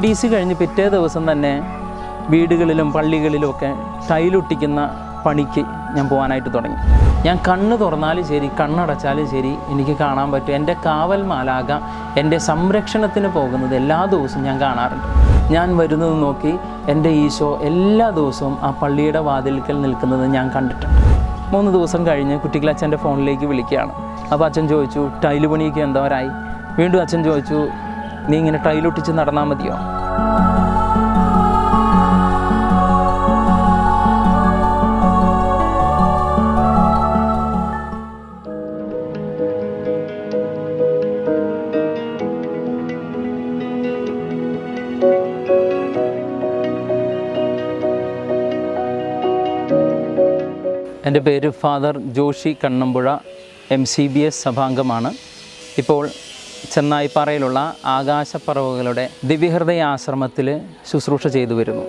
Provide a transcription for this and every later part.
D C കഴിഞ്ഞ് പിറ്റേ ദിവസം തന്നെ വീടുകളിലും പള്ളികളിലും ഒക്കെ ടൈലൊട്ടിക്കുന്ന പണിക്ക് ഞാൻ പോകാനായിട്ട് തുടങ്ങി. ഞാൻ കണ്ണ് തുറന്നാലും ശരി കണ്ണടച്ചാലും ശരി എനിക്ക് കാണാൻ പറ്റും. എന്റെ കാവൽ മാലാക എന്റെ സംരക്ഷണത്തിന് പോകുന്നത് എല്ലാ ദിവസവും ഞാൻ കാണാറുണ്ട്. ഞാൻ വരുന്നത് നോക്കി എന്റെ ഈശോ എല്ലാ ദിവസവും ആ പള്ളിയുടെ വാതിൽക്കൽ നിൽക്കുന്നത് ഞാൻ കണ്ടിട്ടുണ്ട്. മൂന്ന് ദിവസം കഴിഞ്ഞ് കുട്ടികളച്ഛന്റെ ഫോണിലേക്ക് വിളിക്കുകയാണ്. അപ്പോൾ അച്ഛൻ ചോദിച്ചു ടൈൽ പണിയൊക്കെ എന്തോരായി? വീണ്ടും അച്ഛൻ ചോദിച്ചു നീ ഇങ്ങനെ ടൈലൊട്ടിച്ച് നടന്നാൽ മതിയോ? എന്റെ പേര് father Joshi Kannampuzha M C B S സഭാംഗമാണ്. ഇപ്പോൾ ചെന്നായിപ്പാറയിലുള്ള ആകാശപ്പറവുകളുടെ ദിവ്യഹൃദയ ആശ്രമത്തിൽ ശുശ്രൂഷ ചെയ്തു വരുന്നു.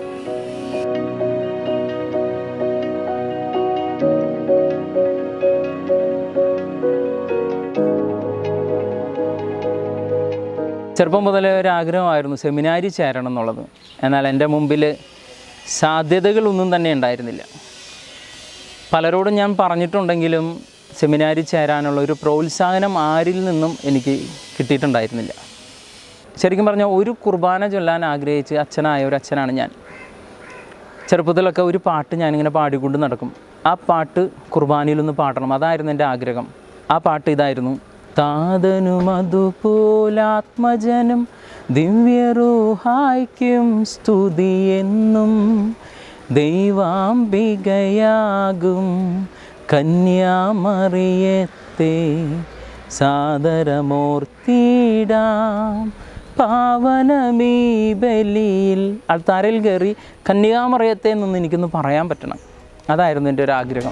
ചെറുപ്പം മുതലേ ഒരു ആഗ്രഹമായിരുന്നു സെമിനാരി ചേരണം എന്നുള്ളത്. എന്നാൽ എന്റെ മുമ്പിൽ സാധ്യതകളൊന്നും തന്നെ ഉണ്ടായിരുന്നില്ല. പലരോടും ഞാൻ പറഞ്ഞിട്ടുണ്ടെങ്കിലും സെമിനാരി ചേരാനുള്ള ഒരു പ്രോത്സാഹനം ആരിൽ നിന്നും എനിക്ക് കിട്ടിയിട്ടുണ്ടായിരുന്നില്ല. ശരിക്കും പറഞ്ഞാൽ ഒരു കുർബാന ചൊല്ലാൻ ആഗ്രഹിച്ച് അച്ഛനായ ഒരു അച്ഛനാണ് ഞാൻ. ചെറുപ്പത്തിലൊക്കെ ഒരു പാട്ട് ഞാനിങ്ങനെ പാടിക്കൊണ്ട് നടക്കും. ആ പാട്ട് കുർബാനയിലൊന്ന് പാടണം അതായിരുന്നു എന്റെ ആഗ്രഹം. ആ പാട്ട് ഇതായിരുന്നു താതനും അതുപോലാത്മജനും സ്തുതി സ്തുതിയെന്നും ദൈവാംബികയാകും കന്യാമറിയത്തെ സാദരമൂർത്തിടാം പാവനമീ ബലിയിൽ അൾത്താരയിൽ കയറി കന്യാമറിയത്തെ നിന്ന് എനിക്കൊന്ന് പറയാൻ പറ്റണം. അതായിരുന്നു എന്റെ ഒരു ആഗ്രഹം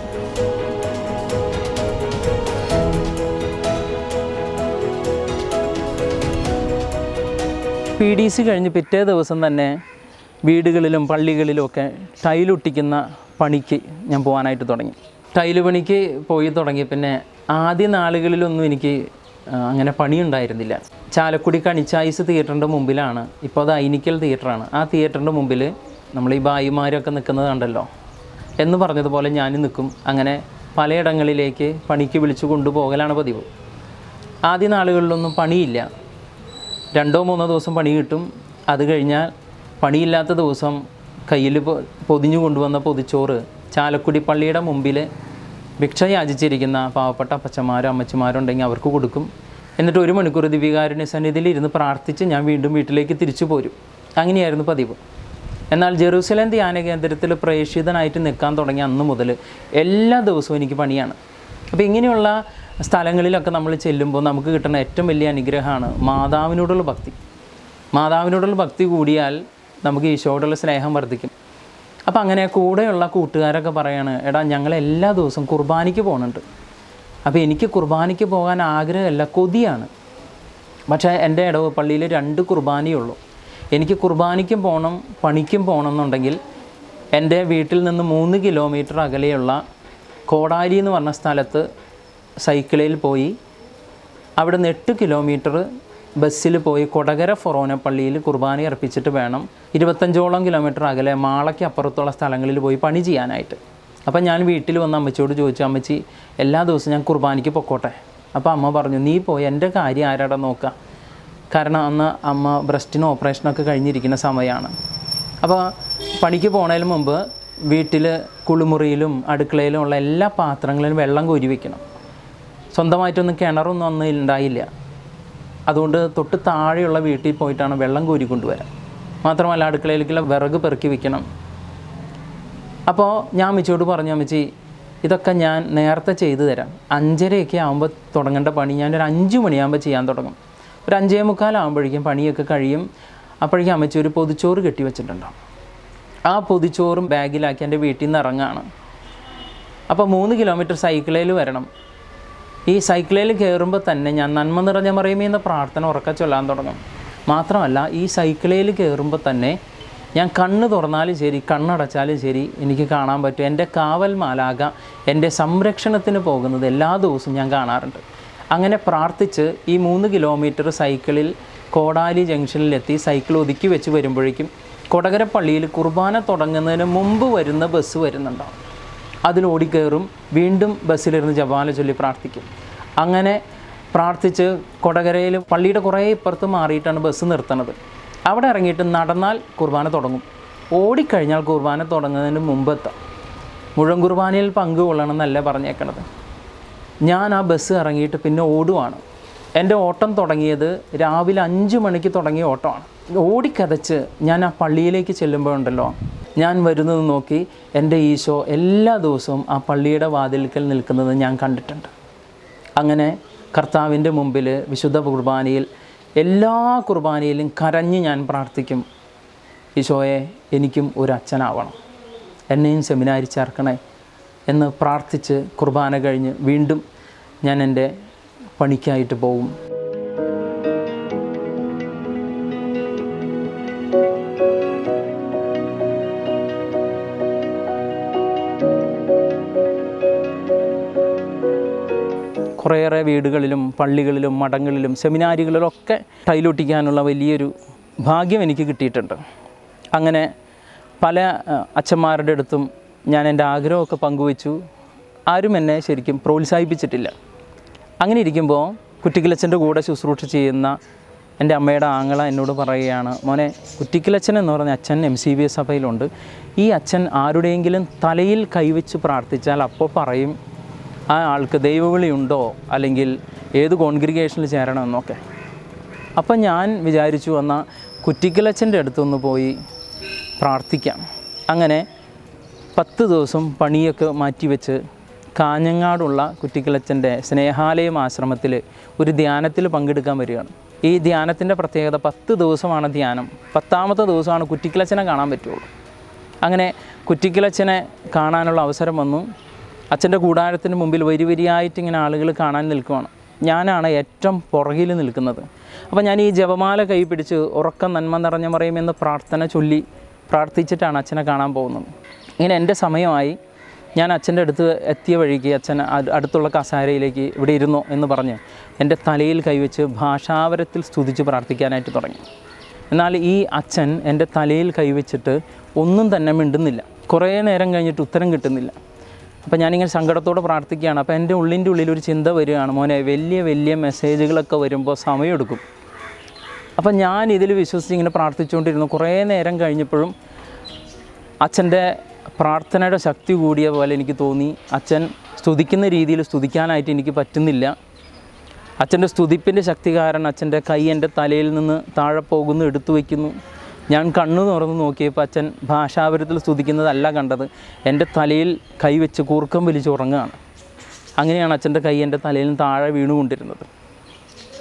പി ഡി സി കഴിഞ്ഞ് പിറ്റേ ദിവസം തന്നെ വീടുകളിലും പള്ളികളിലും ഒക്കെ ടൈലൊട്ടിക്കുന്ന പണിക്ക് ഞാൻ പോകാനായിട്ട് തുടങ്ങി. ടൈൽ പണിക്ക് പോയി തുടങ്ങി. പിന്നെ ആദ്യ നാളുകളിലൊന്നും എനിക്ക് അങ്ങനെ പണിയുണ്ടായിരുന്നില്ല. ചാലക്കുടി കണിച്ചായിസ് തിയേറ്ററിന്റെ മുമ്പിലാണ്. ഇപ്പോൾ അത് ഐനിക്കൽ തിയേറ്ററാണ്. ആ തിയേറ്ററിന്റെ മുമ്പിൽ നമ്മൾ ഈ ബായിമാരൊക്കെ നിൽക്കുന്നത് കണ്ടല്ലോ? എന്ന് പറഞ്ഞതുപോലെ ഞാനും നിൽക്കും അങ്ങനെ പലയിടങ്ങളിലേക്ക് പണിക്ക് വിളിച്ചു കൊണ്ടുപോകലാണ് പതിവ്. ആദ്യ നാളുകളിലൊന്നും പണിയില്ല. രണ്ടോ മൂന്നോ ദിവസം പണി കിട്ടും. അത് കഴിഞ്ഞാൽ പണിയില്ലാത്ത ദിവസം കയ്യിൽ പൊതിഞ്ഞു കൊണ്ടുവന്ന പൊതിച്ചോറ് ചാലക്കുടി പള്ളിയുടെ മുമ്പിൽ ഭിക്ഷ യാചിച്ചിരിക്കുന്ന പാവപ്പെട്ട അപ്പച്ചന്മാരോ അമ്മച്ചമാരോ ഉണ്ടെങ്കിൽ അവർക്ക് കൊടുക്കും. എന്നിട്ട് ഒരു മണിക്കൂർ ദിവ്യകാരുണ്യ സന്നിധിയിൽ ഇരുന്ന് പ്രാർത്ഥിച്ച് ഞാൻ വീണ്ടും വീട്ടിലേക്ക് തിരിച്ചു പോരും. അങ്ങനെയായിരുന്നു പതിവ്. എന്നാൽ ജെറൂസലേം ധ്യാന കേന്ദ്രത്തിൽ പ്രേക്ഷിതനായിട്ട് നിൽക്കാൻ തുടങ്ങിയ അന്ന് മുതൽ എല്ലാ ദിവസവും എനിക്ക് പണിയാണ്. അപ്പോൾ ഇങ്ങനെയുള്ള സ്ഥലങ്ങളിലൊക്കെ നമ്മൾ ചെല്ലുമ്പോൾ നമുക്ക് കിട്ടുന്ന ഏറ്റവും വലിയ അനുഗ്രഹമാണ് മാതാവിനോടുള്ള ഭക്തി. മാതാവിനോടുള്ള ഭക്തി കൂടിയാൽ നമുക്ക് ഈശോയോടുള്ള സ്നേഹം വർദ്ധിക്കും. അപ്പോൾ അങ്ങനെ കൂടെയുള്ള കൂട്ടുകാരൊക്കെ പറയാണ് എടാ ഞങ്ങൾ എല്ലാ ദിവസവും കുർബാനയ്ക്ക് പോകുന്നുണ്ട് അപ്പോൾ എനിക്ക് കുർബാനയ്ക്ക് പോകാൻ ആഗ്രഹമല്ല കൊതിയാണ്. പക്ഷേ എന്റെ ഇടവ് പള്ളിയിൽ രണ്ട് കുർബാനയുള്ളൂ. എനിക്ക് കുർബാനയ്ക്കും പോകണം പണിക്കും പോകണം എന്നുണ്ടെങ്കിൽ എന്റെ വീട്ടിൽ നിന്ന് മൂന്ന് കിലോമീറ്റർ അകലെയുള്ള കോടാരി എന്ന് പറഞ്ഞ സ്ഥലത്ത് സൈക്കിളിൽ പോയി അവിടെ നിന്ന് എട്ട് കിലോമീറ്റർ ബസ്സിൽ പോയി കൊടകര ഫൊറോന പള്ളിയിൽ കുർബാന അർപ്പിച്ചിട്ട് വേണം ഇരുപത്തഞ്ചോളം കിലോമീറ്റർ അകലെ മാളയ്ക്ക് അപ്പുറത്തുള്ള സ്ഥലങ്ങളിൽ പോയി പണി ചെയ്യാനായിട്ട്. അപ്പം ഞാൻ വീട്ടിൽ വന്ന് അമ്മച്ചിയോട് ചോദിച്ചു അമ്മച്ചി എല്ലാ ദിവസവും ഞാൻ കുർബാനയ്ക്ക് പൊക്കോട്ടെ? അപ്പോൾ അമ്മ പറഞ്ഞു നീ പോയി എന്റെ കാര്യം ആരാടാ നോക്കുക കാരണം അന്ന് അമ്മ ബ്രസ്റ്റിന് ഓപ്പറേഷനൊക്കെ കഴിഞ്ഞിരിക്കുന്ന സമയമാണ് അപ്പോൾ പണിക്ക് പോണതിന് മുമ്പ് വീട്ടിൽ കുളിമുറിയിലും അടുക്കളയിലും ഉള്ള എല്ലാ പാത്രങ്ങളിലും വെള്ളം കോരി വെക്കണം. സ്വന്തമായിട്ടൊന്നും കിണറൊന്നും അന്ന് ഉണ്ടായില്ല. അതുകൊണ്ട് തൊട്ട് താഴെയുള്ള വീട്ടിൽ പോയിട്ടാണ് വെള്ളം കോരി കൊണ്ടുവരാൻ മാത്രമല്ല അടുക്കളയിലേക്കുള്ള വിറക് പെറുക്കി വെക്കണം. അപ്പോൾ ഞാൻ അമ്മച്ചിയോട് പറഞ്ഞു അമ്മച്ചി ഇതൊക്കെ ഞാൻ നേരത്തെ ചെയ്തു തരാം. അഞ്ചരയൊക്കെ ആകുമ്പോൾ തുടങ്ങേണ്ട പണി ഞാനൊരു അഞ്ച് മണിയാകുമ്പോൾ ചെയ്യാൻ തുടങ്ങും. ഒരു അഞ്ചേ മുക്കാലാകുമ്പോഴേക്കും പണിയൊക്കെ കഴിയും. അപ്പോഴേക്കും അമ്മച്ചി ഒരു പൊതിച്ചോറ് കെട്ടി വെച്ചിട്ടുണ്ടാവും ആ പൊതിച്ചോറും ബാഗിലാക്കി എന്റെ വീട്ടിൽ നിന്ന് ഇറങ്ങാണ്. അപ്പോൾ മൂന്ന് കിലോമീറ്റർ സൈക്കിളിൽ വരണം. ഈ സൈക്കിളിൽ കയറുമ്പോൾ തന്നെ ഞാൻ നന്മ നിറഞ്ഞ മറിയുമേ എന്ന പ്രാർത്ഥന ഉറക്ക ചൊല്ലാൻ തുടങ്ങും. മാത്രമല്ല ഈ സൈക്കിളിൽ കയറുമ്പോൾ തന്നെ ഞാൻ കണ്ണ് തുറന്നാലും ശരി കണ്ണടച്ചാലും ശരി എനിക്ക് കാണാൻ പറ്റും. എന്റെ കാവൽ മാലാക എന്റെ സംരക്ഷണത്തിന് പോകുന്നത് എല്ലാ ദിവസവും ഞാൻ കാണാറുണ്ട്. അങ്ങനെ പ്രാർത്ഥിച്ച് ഈ മൂന്ന് കിലോമീറ്റർ സൈക്കിളിൽ കോടാലി ജംഗ്ഷനിലെത്തി സൈക്കിൾ ഒതുക്കി വെച്ച് വരുമ്പോഴേക്കും കൊടകര പള്ളിയിൽ കുർബാന തുടങ്ങുന്നതിന് മുമ്പ് വരുന്ന ബസ് വരുന്നുണ്ടാവും അതിൽ ഓടിക്കയറും വീണ്ടും ബസ്സിലിരുന്ന് ജപാല ചൊല്ലി പ്രാർത്ഥിക്കും. അങ്ങനെ പ്രാർത്ഥിച്ച് കൊടകരയിൽ പള്ളിയുടെ കുറേ ഇപ്പുറത്ത് മാറിയിട്ടാണ് ബസ് നിർത്തണത്. അവിടെ ഇറങ്ങിയിട്ട് നടന്നാൽ കുർബാന തുടങ്ങും. ഓടിക്കഴിഞ്ഞാൽ കുർബാന തുടങ്ങുന്നതിന് മുമ്പെത്താം. മുഴുവൻ കുർബാനയിൽ പങ്കുകൊള്ളണം എന്നല്ല പറഞ്ഞേക്കണത്? ഞാൻ ആ ബസ് ഇറങ്ങിയിട്ട് പിന്നെ ഓടുവാണ്. എന്റെ ഓട്ടം തുടങ്ങിയത് രാവിലെ അഞ്ച് മണിക്ക് തുടങ്ങിയ ഓട്ടമാണ്. ഓടിക്കതച്ച് ഞാൻ ആ പള്ളിയിലേക്ക് ചെല്ലുമ്പോഴുണ്ടല്ലോ ഞാൻ വരുന്നത് നോക്കി എന്റെ ഈശോ എല്ലാ ദിവസവും ആ പള്ളിയുടെ വാതിൽക്കൽ നിൽക്കുന്നത് ഞാൻ കണ്ടിട്ടുണ്ട്. അങ്ങനെ കർത്താവിന്റെ മുമ്പിൽ വിശുദ്ധ കുർബാനയിൽ എല്ലാ കുർബാനയിലും കരഞ്ഞ് ഞാൻ പ്രാർത്ഥിക്കും. ഈശോയെ എനിക്കും ഒരു അച്ഛനാവണം എന്നെയും സെമിനാരി ചേർക്കണേ എന്ന് പ്രാർത്ഥിച്ച് കുർബാന കഴിഞ്ഞ് വീണ്ടും ഞാൻ എന്റെ പണിക്കായിട്ട് പോകും കുറേയേറെ വീടുകളിലും പള്ളികളിലും മഠങ്ങളിലും സെമിനാരികളിലൊക്കെ ടൈലൊട്ടിക്കാനുള്ള വലിയൊരു ഭാഗ്യം എനിക്ക് കിട്ടിയിട്ടുണ്ട്. അങ്ങനെ പല അച്ഛന്മാരുടെ അടുത്തും ഞാൻ എന്റെ ആഗ്രഹമൊക്കെ പങ്കുവച്ചു. ആരും എന്നെ ശരിക്കും പ്രോത്സാഹിപ്പിച്ചിട്ടില്ല. അങ്ങനെ ഇരിക്കുമ്പോൾ കുറ്റിക്കലച്ചന്റെ കൂടെ ശുശ്രൂഷ ചെയ്യുന്ന എന്റെ അമ്മയുടെ ആങ്ങള എന്നോട് പറയുകയാണ് മോനെ കുറ്റിക്കലച്ചൻ എന്ന് പറഞ്ഞ അച്ഛൻ എം സി ബി എസ് സഭയിലുണ്ട്. ഈ അച്ഛൻ ആരുടെയെങ്കിലും തലയിൽ കൈവച്ച് പ്രാർത്ഥിച്ചാൽ അപ്പോൾ പറയും ആ ആൾക്ക് ദൈവവിളി ഉണ്ടോ? അല്ലെങ്കിൽ ഏത് കോൺഗ്രിഗേഷനിൽ ചേരണമെന്നൊക്കെ അപ്പം ഞാൻ വിചാരിച്ചു വന്ന കുറ്റിക്കലച്ചന്റെ അടുത്തൊന്ന് പോയി പ്രാർത്ഥിക്കാം. അങ്ങനെ പത്ത് ദിവസം പണിയൊക്കെ മാറ്റിവെച്ച് കാഞ്ഞങ്ങാടുള്ള കുറ്റിക്കിളച്ചന്റെ സ്നേഹാലയം ആശ്രമത്തിൽ ഒരു ധ്യാനത്തിൽ പങ്കെടുക്കാൻ വരികയാണ്. ഈ ധ്യാനത്തിന്റെ പ്രത്യേകത പത്ത് ദിവസമാണ് ധ്യാനം. പത്താമത്തെ ദിവസമാണ് കുറ്റിക്കിളച്ചനെ കാണാൻ പറ്റുള്ളൂ. അങ്ങനെ കുറ്റിക്കിളച്ചനെ കാണാനുള്ള അവസരം വന്നു. അച്ഛന്റെ കൂടാരത്തിന് മുമ്പിൽ വരി വരിയായിട്ട് ഇങ്ങനെ ആളുകൾ കാണാൻ നിൽക്കുവാണ്. ഞാനാണ് ഏറ്റവും പുറകിൽ നിൽക്കുന്നത്. അപ്പോൾ ഞാൻ ഈ ജപമാല കൈ പിടിച്ച് ഉറക്കം നന്മ നിറഞ്ഞ മറിയുമെന്ന് പ്രാർത്ഥന ചൊല്ലി പ്രാർത്ഥിച്ചിട്ടാണ് അച്ഛനെ കാണാൻ പോകുന്നത്. ഇങ്ങനെ എന്റെ സമയമായി ഞാൻ അച്ഛന്റെ അടുത്ത് എത്തിയ വഴിക്ക് അച്ഛൻ അടുത്തുള്ള കസാരയിലേക്ക് ഇവിടെ ഇരുന്നു എന്ന് പറഞ്ഞ് എന്റെ തലയിൽ കൈവച്ച് ഭാഷാവരത്തിൽ സ്തുതിച്ച് പ്രാർത്ഥിക്കാനായിട്ട് തുടങ്ങി. എന്നാൽ ഈ അച്ഛൻ എന്റെ തലയിൽ കൈവച്ചിട്ട് ഒന്നും തന്നെ മിണ്ടുന്നില്ല. കുറേ നേരം കഴിഞ്ഞിട്ട് ഉത്തരം കിട്ടുന്നില്ല. അപ്പോൾ ഞാനിങ്ങനെ സങ്കടത്തോടെ പ്രാർത്ഥിക്കുകയാണ്. അപ്പോൾ എന്റെ ഉള്ളിന്റെ ഉള്ളിൽ ഒരു ചിന്ത വരികയാണ്. മോനെ വലിയ വലിയ മെസ്സേജുകളൊക്കെ വരുമ്പോൾ സമയമെടുക്കും. അപ്പം ഞാൻ ഇതിൽ വിശ്വസിച്ച് ഇങ്ങനെ പ്രാർത്ഥിച്ചുകൊണ്ടിരുന്നു. കുറേ നേരം കഴിഞ്ഞപ്പോഴും അച്ഛന്റെ പ്രാർത്ഥനയുടെ ശക്തി കൂടിയ പോലെ എനിക്ക് തോന്നി. അച്ഛൻ സ്തുതിക്കുന്ന രീതിയിൽ സ്തുതിക്കാനായിട്ട് എനിക്ക് പറ്റുന്നില്ല. അച്ഛന്റെ സ്തുതിപ്പിന്റെ ശക്തി കാരണം അച്ഛന്റെ കൈ എന്റെ തലയിൽ നിന്ന് താഴെ പോകുന്നു എടുത്തു വയ്ക്കുന്നു. ഞാൻ കണ്ണു തുറന്ന് നോക്കിയപ്പോൾ അച്ഛൻ ഭാഷാപരത്തിൽ സ്തുതിക്കുന്നതല്ല കണ്ടത്. എന്റെ തലയിൽ കൈ വെച്ച് കൂർക്കം വലിച്ച് ഉറങ്ങുകയാണ്. അങ്ങനെയാണ് അച്ഛന്റെ കൈ എന്റെ തലയിൽ താഴെ വീണുകൊണ്ടിരുന്നത്.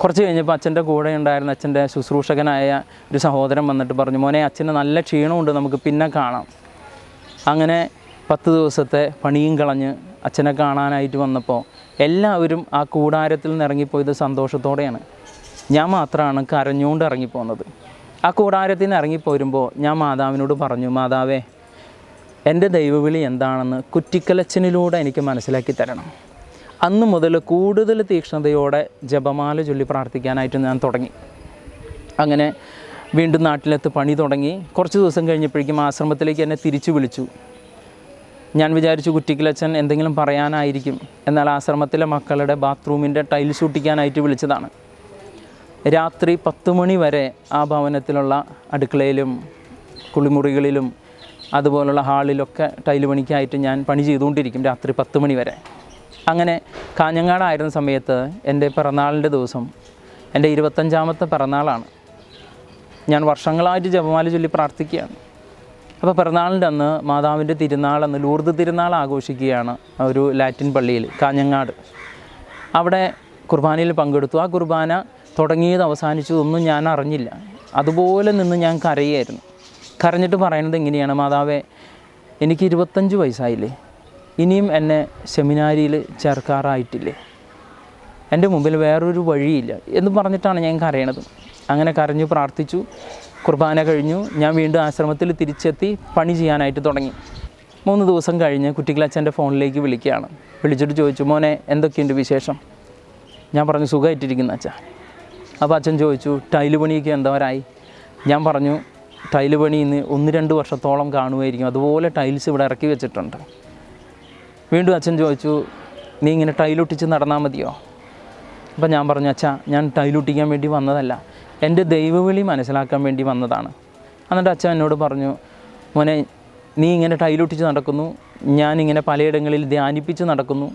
കുറച്ച് കഴിഞ്ഞപ്പോൾ അച്ഛന്റെ കൂടെ ഉണ്ടായിരുന്ന അച്ഛന്റെ ശുശ്രൂഷകനായ ഒരു സഹോദരൻ വന്നിട്ട് പറഞ്ഞു മോനെ അച്ഛന് നല്ല ക്ഷീണമുണ്ട് നമുക്ക് പിന്നെ കാണാം. അങ്ങനെ പത്ത് ദിവസത്തെ പണിയും കളഞ്ഞ് അച്ഛനെ കാണാനായിട്ട് വന്നപ്പോൾ എല്ലാവരും ആ കൂടാരത്തിൽ നിന്ന് ഇറങ്ങിപ്പോയത് സന്തോഷത്തോടെയാണ്. ഞാൻ മാത്രമാണ് കരഞ്ഞുകൊണ്ട് ഇറങ്ങിപ്പോകുന്നത് ആ കൂടാരത്തിൽ നിന്ന് ഇറങ്ങിപ്പോരുമ്പോൾ ഞാൻ മാതാവിനോട് പറഞ്ഞു മാതാവേ എന്റെ ദൈവവിളി എന്താണെന്ന് കുറ്റിക്കലച്ചനിലൂടെ എനിക്ക് മനസ്സിലാക്കി തരണം. അന്ന് മുതൽ കൂടുതൽ തീക്ഷ്ണതയോടെ ജപമാല ചൊല്ലി പ്രാർത്ഥിക്കാനായിട്ട് ഞാൻ തുടങ്ങി. അങ്ങനെ വീണ്ടും നാട്ടിലെത്ത് പണി തുടങ്ങി. കുറച്ച് ദിവസം കഴിഞ്ഞപ്പോഴേക്കും ആശ്രമത്തിലേക്ക് എന്നെ തിരിച്ചു വിളിച്ചു. ഞാൻ വിചാരിച്ചു കുറ്റിക്കലച്ചൻ എന്തെങ്കിലും പറയാനായിരിക്കും. എന്നാൽ ആശ്രമത്തിലെ മക്കളുടെ ബാത്റൂമിന്റെ ടൈൽസ് ഒട്ടിക്കാനായിട്ട് വിളിച്ചതാണ്. രാത്രി പത്ത് മണി വരെ ആ ഭവനത്തിലുള്ള അടുക്കളയിലും കുളിമുറികളിലും അതുപോലുള്ള ഹാളിലൊക്കെ ടൈൽ പണിക്കായിട്ട് ഞാൻ പണി ചെയ്തുകൊണ്ടിരിക്കും രാത്രി പത്ത് മണി വരെ. അങ്ങനെ കാഞ്ഞങ്ങാടായിരുന്ന സമയത്ത് എന്റെ പിറന്നാളിന്റെ ദിവസം എന്റെ ഇരുപത്തഞ്ചാമത്തെ പിറന്നാളാണ്. ഞാൻ വർഷങ്ങളായിട്ട് ജപമാല ചൊല്ലി പ്രാർത്ഥിക്കുകയാണ്. അപ്പോൾ പിറന്നാളിന്റെ അന്ന് മാതാവിന്റെ തിരുനാൾ അന്ന് ലൂർദ് തിരുനാൾ ആഘോഷിക്കുകയാണ് ഒരു ലാറ്റിൻ പള്ളിയിൽ കാഞ്ഞങ്ങാട്. അവിടെ കുർബാനയിൽ പങ്കെടുത്തു. ആ കുർബാന തുടങ്ങിയത് അവസാനിച്ചതൊന്നും ഞാൻ അറിഞ്ഞില്ല. അതുപോലെ നിന്ന് ഞാൻ കരയായിരുന്നു കരഞ്ഞിട്ട് പറയുന്നത് എങ്ങനെയാണ്? മാതാവേ എനിക്ക് ഇരുപത്തഞ്ച് വയസ്സായില്ലേ? ഇനിയും എന്നെ സെമിനാരിയിൽ ചേർക്കാറായിട്ടില്ലേ? എന്റെ മുമ്പിൽ വേറൊരു വഴിയില്ല എന്ന് പറഞ്ഞിട്ടാണ് ഞാൻ കരയണത്. അങ്ങനെ കരഞ്ഞു പ്രാർത്ഥിച്ചു. കുർബാന കഴിഞ്ഞു. ഞാൻ വീണ്ടും ആശ്രമത്തിൽ തിരിച്ചെത്തി പണി ചെയ്യാനായിട്ട് തുടങ്ങി. മൂന്ന് ദിവസം കഴിഞ്ഞ് കുട്ടികളച്ഛന്റെ ഫോണിലേക്ക് വിളിക്കുകയാണ്. വിളിച്ചിട്ട് ചോദിച്ചു മോനെ എന്തൊക്കെയുണ്ട് വിശേഷം? ഞാൻ പറഞ്ഞു സുഖമായിട്ടിരിക്കുന്ന അച്ഛാ. അപ്പോൾ അച്ഛൻ ചോദിച്ചു ടൈൽ പണിയൊക്കെ എന്തോരായി ഞാൻ പറഞ്ഞു ടൈൽ പണി ഇന്ന് ഒന്ന് രണ്ട് വർഷത്തോളം കാണുമായിരിക്കും. അതുപോലെ ടൈൽസ് ഇവിടെ ഇറക്കി വെച്ചിട്ടുണ്ട്. വീണ്ടും അച്ഛൻ ചോദിച്ചു നീ ഇങ്ങനെ ടൈലൊട്ടിച്ച് നടന്നാൽ മതിയോ? അപ്പം ഞാൻ പറഞ്ഞു അച്ഛാ ഞാൻ ടൈലൊട്ടിക്കാൻ വേണ്ടി വന്നതല്ല. എന്റെ ദൈവവിളി മനസ്സിലാക്കാൻ വേണ്ടി വന്നതാണ്. എന്നിട്ട് അച്ഛൻ എന്നോട് പറഞ്ഞു മോനെ നീ ഇങ്ങനെ ടൈലൊട്ടിച്ച് നടക്കുന്നു. ഞാനിങ്ങനെ പലയിടങ്ങളിൽ ധ്യാനിപ്പിച്ച് നടക്കുന്നു.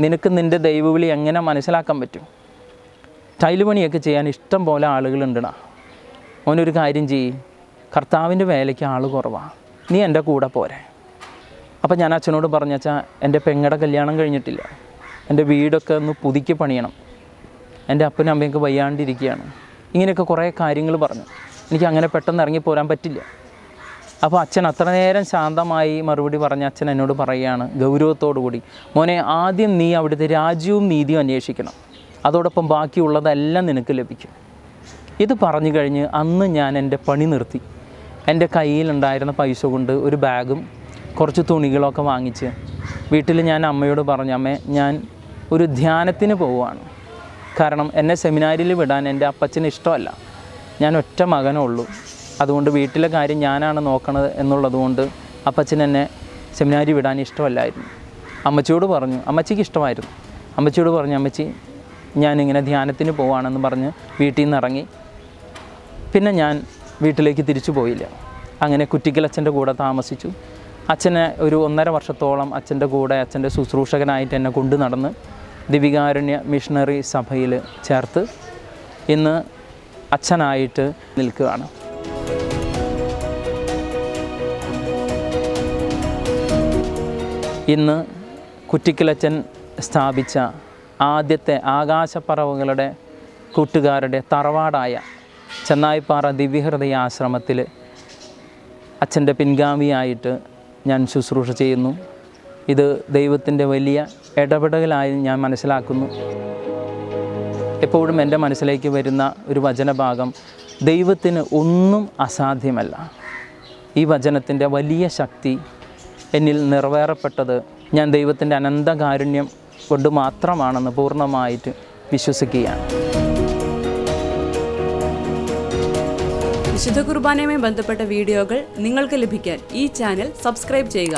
നിനക്ക് നിന്റെ ദൈവവിളി എങ്ങനെ മനസ്സിലാക്കാൻ പറ്റും? ടൈൽ പണിയൊക്കെ ചെയ്യാൻ ഇഷ്ടം പോലെ ആളുകളുണ്ടടാ ഓനൊരു കാര്യം ചെയ്യ്. കർത്താവിന്റെ വേലയ്ക്ക് ആൾ കുറവാണ് നീ എന്റെ കൂടെ പോരെ. അപ്പം ഞാൻ അച്ഛനോട് പറഞ്ഞു അച്ഛാ എന്റെ പെങ്ങടെ കല്യാണം കഴിഞ്ഞിട്ടില്ല. എന്റെ വീടൊക്കെ ഒന്ന് പുതുക്കി പണിയണം. എന്റെ അപ്പനും അമ്മയൊക്കെ വയ്യാണ്ടിരിക്കുകയാണ്. ഇങ്ങനെയൊക്കെ കുറേ കാര്യങ്ങൾ പറഞ്ഞു. എനിക്ക് അങ്ങനെ പെട്ടെന്ന് ഇറങ്ങി പോരാൻ പറ്റില്ല. അപ്പോൾ അച്ഛൻ അത്ര നേരം ശാന്തമായി മറുപടി പറഞ്ഞ അച്ഛൻ എന്നോട് പറയുകയാണ് ഗൗരവത്തോടു കൂടി. മോനെ ആദ്യം നീ അവിടുത്തെ രാജ്യവും നീതിയും അന്വേഷിക്കണം. അതോടൊപ്പം ബാക്കിയുള്ളതെല്ലാം നിനക്ക് ലഭിക്കും ഇത് പറഞ്ഞു കഴിഞ്ഞ് അന്ന് ഞാൻ എന്റെ പണി നിർത്തി. എന്റെ കയ്യിലുണ്ടായിരുന്ന പൈസ കൊണ്ട് ഒരു ബാഗും കുറച്ച് തുണികളൊക്കെ വാങ്ങിച്ച് വീട്ടിൽ ഞാൻ അമ്മയോട് പറഞ്ഞു അമ്മേ ഞാൻ ഒരു ധ്യാനത്തിന് പോവുകയാണ്. കാരണം എന്നെ സെമിനാരിൽ വിടാൻ എന്റെ അപ്പച്ചന് ഇഷ്ടമല്ല. ഞാൻ ഒറ്റ മകനേ ഉള്ളൂ. അതുകൊണ്ട് വീട്ടിലെ കാര്യം ഞാനാണ് നോക്കണത് എന്നുള്ളതുകൊണ്ട് അപ്പച്ചൻ എന്നെ സെമിനാരി വിടാൻ ഇഷ്ടമല്ലായിരുന്നു. അമ്മച്ചിയോട് പറഞ്ഞു അമ്മച്ചിക്ക് ഇഷ്ടമായിരുന്നു. അമ്മച്ചിയോട് പറഞ്ഞു അമ്മച്ചി ഞാനിങ്ങനെ ധ്യാനത്തിന് പോവാണെന്ന് പറഞ്ഞ് വീട്ടിൽ നിന്ന് ഇറങ്ങി പിന്നെ ഞാൻ വീട്ടിലേക്ക് തിരിച്ചു പോയില്ല. അങ്ങനെ കുറ്റിക്കൽ അച്ഛന്റെ കൂടെ താമസിച്ചു. അച്ഛനെ ഒരു ഒന്നര വർഷത്തോളം അച്ഛന്റെ കൂടെ അച്ഛന്റെ ശുശ്രൂഷകനായിട്ട് എന്നെ കൊണ്ടു നടന്ന് ദിവികാരുണ്യ മിഷണറി സഭയിൽ ചേർത്ത് ഇന്ന് അച്ഛനായിട്ട് നിൽക്കുകയാണ്. ഇന്ന് കുറ്റിക്കലച്ചൻ സ്ഥാപിച്ച ആദ്യത്തെ ആകാശപ്പറവുകളുടെ കൂട്ടുകാരുടെ തറവാടായ ചെന്നായിപ്പാറ ദിവ്യഹൃദയ ആശ്രമത്തിൽ അച്ഛന്റെ പിൻഗാമിയായിട്ട് ഞാൻ ശുശ്രൂഷ ചെയ്യുന്നു. ഇത് ദൈവത്തിന്റെ വലിയ ഇടപെടലായി ഞാൻ മനസ്സിലാക്കുന്നു. എപ്പോഴും എന്റെ മനസ്സിലേക്ക് വരുന്ന ഒരു വചനഭാഗം ദൈവത്തിന് ഒന്നും അസാധ്യമല്ല. ഈ വചനത്തിന്റെ വലിയ ശക്തി എന്നിൽ നിറവേറപ്പെട്ടത് ഞാൻ ദൈവത്തിന്റെ അനന്തകാരുണ്യം കൊണ്ട് മാത്രമാണെന്ന് പൂർണമായിട്ട് വിശ്വസിക്കുകയാണ്. വിശുദ്ധ കുർബാനയുമായി ബന്ധപ്പെട്ട വീഡിയോകൾ നിങ്ങൾക്ക് ലഭിക്കാൻ ഈ ചാനൽ സബ്സ്ക്രൈബ് ചെയ്യുക.